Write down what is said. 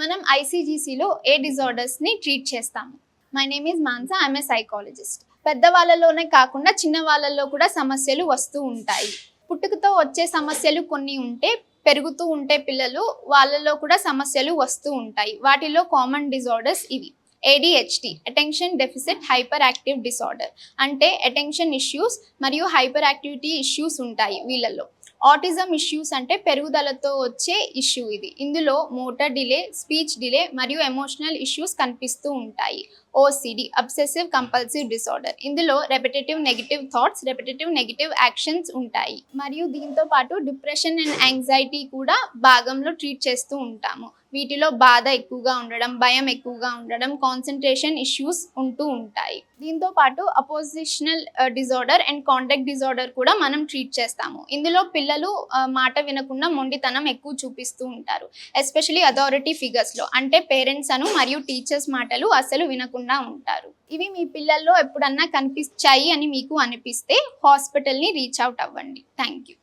మనం ఐసీజీసీలో ఏ డిజార్డర్స్ని ట్రీట్ చేస్తాము? My name is Mansa I'm a psychologist పెద్దవాళ్ళలోనే కాకుండా చిన్న వాళ్ళల్లో కూడా సమస్యలు వస్తూ ఉంటాయి. పుట్టుకతో వచ్చే సమస్యలు కొన్ని ఉంటే పెరుగుతూ ఉంటే పిల్లలు వాళ్ళలో కూడా సమస్యలు వస్తూ ఉంటాయి. వాటిలో కామన్ డిజార్డర్స్ ఇవి. ADHD attention deficit hyperactive disorder అంటే అటెన్షన్ ఇష్యూస్ మరియు హైపర్ యాక్టివిటీ ఇష్యూస్ ఉంటాయి వీళ్ళల్లో. ఆటిజం ఇష్యూస్ అంటే పెరుగుదలతో వచ్చే ఇష్యూ ఇది. ఇందులో మోటార్ డిలే స్పీచ్ డిలే మరియు ఎమోషనల్ ఇష్యూస్ కనిపిస్తూ ఉంటాయి. OCD obsessive compulsive disorder. ఇందులో repetitive negative thoughts repetitive negative actions ఉంటాయి. మరియు దీంతో పాటు డిప్రెషన్ అండ్ యాంగ్జైటీ కూడా భాగంలో ట్రీట్ చేస్తూ ఉంటాము. వీటిలో బాధ ఎక్కువగా ఉండడం భయం ఎక్కువగా ఉండడం కాన్సన్ట్రేషన్ ఇష్యూస్ ఉంటూ ఉంటాయి. దీంతో పాటు oppositional disorder and conduct disorder కూడా మనం ట్రీట్ చేస్తాము. ఇందులో పిల్లలు uh, మాట వినకుండా మొండితనం ఎక్కువ చూపిస్తూ ఉంటారు. ఎస్పెషలీ అథారిటీ ఫిగర్స్లో అంటే పేరెంట్స్ అను మరియు టీచర్స్ మాటలు అసలు వినకుండా ఉంటారు. ఇవి మీ పిల్లల్లో ఎప్పుడన్నా కనిపించాయి అని మీకు అనిపిస్తే హాస్పిటల్ని రీచ్ అవుట్ అవ్వండి. Thank you